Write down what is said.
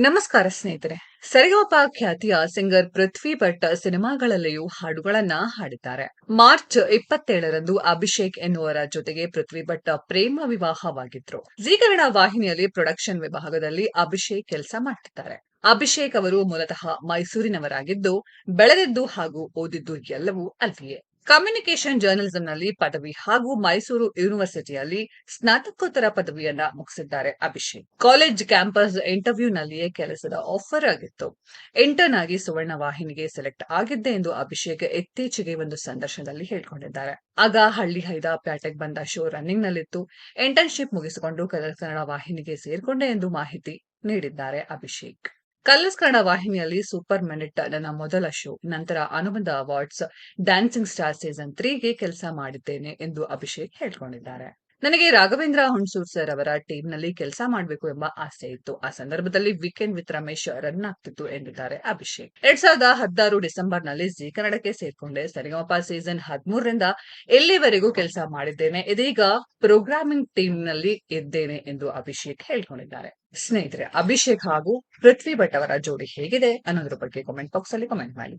ನಮಸ್ಕಾರ ಸ್ನೇಹಿತರೆ. ಸರಿಗಮಪ ಖ್ಯಾತಿಯ ಸಿಂಗರ್ ಪೃಥ್ವಿ ಭಟ್ ಸಿನಿಮಾಗಳಲ್ಲಿಯೂ ಹಾಡುಗಳನ್ನ ಹಾಡಿದ್ದಾರೆ. ಮಾರ್ಚ್ ಇಪ್ಪತ್ತೇಳರಂದು ಅಭಿಷೇಕ್ ಎನ್ನುವರ ಜೊತೆಗೆ ಪೃಥ್ವಿ ಭಟ್ ಪ್ರೇಮ ವಿವಾಹವಾಗಿದ್ರು. ಜೀ ಕನ್ನಡ ವಾಹಿನಿಯಲ್ಲಿ ಪ್ರೊಡಕ್ಷನ್ ವಿಭಾಗದಲ್ಲಿ ಅಭಿಷೇಕ್ ಕೆಲಸ ಮಾಡ್ತಿದ್ದಾರೆ. ಅಭಿಷೇಕ್ ಅವರು ಮೂಲತಃ ಮೈಸೂರಿನವರಾಗಿದ್ದು, ಬೆಳೆದಿದ್ದು ಹಾಗೂ ಓದಿದ್ದು ಎಲ್ಲವೂ ಅಲ್ಲಿಯೇ. ಕಮ್ಯುನಿಕೇಶನ್ ಜರ್ನಲಿಸಂನಲ್ಲಿ ಪದವಿ ಹಾಗೂ ಮೈಸೂರು ಯೂನಿವರ್ಸಿಟಿಯಲ್ಲಿ ಸ್ನಾತಕೋತ್ತರ ಪದವಿಯನ್ನ ಮುಗಿಸಿದ್ದಾರೆ ಅಭಿಷೇಕ್. ಕಾಲೇಜ್ ಕ್ಯಾಂಪಸ್ ಇಂಟರ್ವ್ಯೂನಲ್ಲಿಯೇ ಕೆಲಸದ ಆಫರ್ ಆಗಿತ್ತು. ಇಂಟರ್ನ್ ಆಗಿ ಸುವರ್ಣ ವಾಹಿನಿಗೆ ಸೆಲೆಕ್ಟ್ ಆಗಿದ್ದೆ ಎಂದು ಅಭಿಷೇಕ್ ಇತ್ತೀಚೆಗೆ ಒಂದು ಸಂದರ್ಶನದಲ್ಲಿ ಹೇಳಿಕೊಂಡಿದ್ದಾರೆ. ಆಗ ಹಳ್ಳಿ ಹೈದ ಪ್ಯಾಟೆಗ್ ಬಂದ ಶೋ ರನ್ನಿಂಗ್ ನಲ್ಲಿತ್ತು. ಇಂಟರ್ನ್ಶಿಪ್ ಮುಗಿಸಿಕೊಂಡು ಕನ್ನಡ ವಾಹಿನಿಗೆ ಸೇರ್ಕೊಂಡೆ ಎಂದು ಮಾಹಿತಿ ನೀಡಿದ್ದಾರೆ ಅಭಿಷೇಕ್. ಕಲರ್ಸ್ ಕನ್ನಡ ವಾಹಿನಿಯಲ್ಲಿ ಸೂಪರ್ ಮಿನಿಟ್ ನನ್ನ ಮೊದಲ ಶೋ, ನಂತರ Anubandha awards dancing star season ತ್ರೀಗೆ ಕೆಲಸ ಮಾಡಿದ್ದೇನೆ ಎಂದು ಅಭಿಷೇಕ್ ಹೇಳ್ಕೊಂಡಿದ್ದಾರೆ. ನನಗೆ ರಾಘವೇಂದ್ರ ಹುಣಸೂರ್ ಸರ್ ಅವರ ಟೀಮ್ನಲ್ಲಿ ಕೆಲಸ ಮಾಡಬೇಕು ಎಂಬ ಆಸೆ ಇತ್ತು. ಆ ಸಂದರ್ಭದಲ್ಲಿ ವೀಕೆಂಡ್ ವಿತ್ ರಮೇಶ್ ರನ್ ಆಗ್ತಿತ್ತು ಎಂದಿದ್ದಾರೆ ಅಭಿಷೇಕ್. ಎರಡ್ ಸಾವಿರದ ಹದಿನಾರು ಡಿಸೆಂಬರ್ನಲ್ಲಿ ಜಿ ಕನ್ನಡಕ್ಕೆ ಸೇರ್ಕೊಂಡೆ. ಸರಿಗಮಪ ಸೀಸನ್ ಹದಿಮೂರರಿಂದ ಎಲ್ಲಿವರೆಗೂ ಕೆಲಸ ಮಾಡಿದ್ದೇನೆ, ಇದೀಗ ಪ್ರೋಗ್ರಾಮಿಂಗ್ ಟೀಮ್ನಲ್ಲಿ ಇದ್ದೇನೆ ಎಂದು ಅಭಿಷೇಕ್ ಹೇಳ್ಕೊಂಡಿದ್ದಾರೆ. ಸ್ನೇಹಿತರೆ, ಅಭಿಷೇಕ್ ಹಾಗೂ ಪೃಥ್ವಿ ಭಟ್ ಅವರ ಜೋಡಿ ಹೇಗಿದೆ ಅನ್ನೋದ್ರ ಬಗ್ಗೆ ಕಾಮೆಂಟ್ ಬಾಕ್ಸ್ ಅಲ್ಲಿ ಕಾಮೆಂಟ್ ಮಾಡಿ.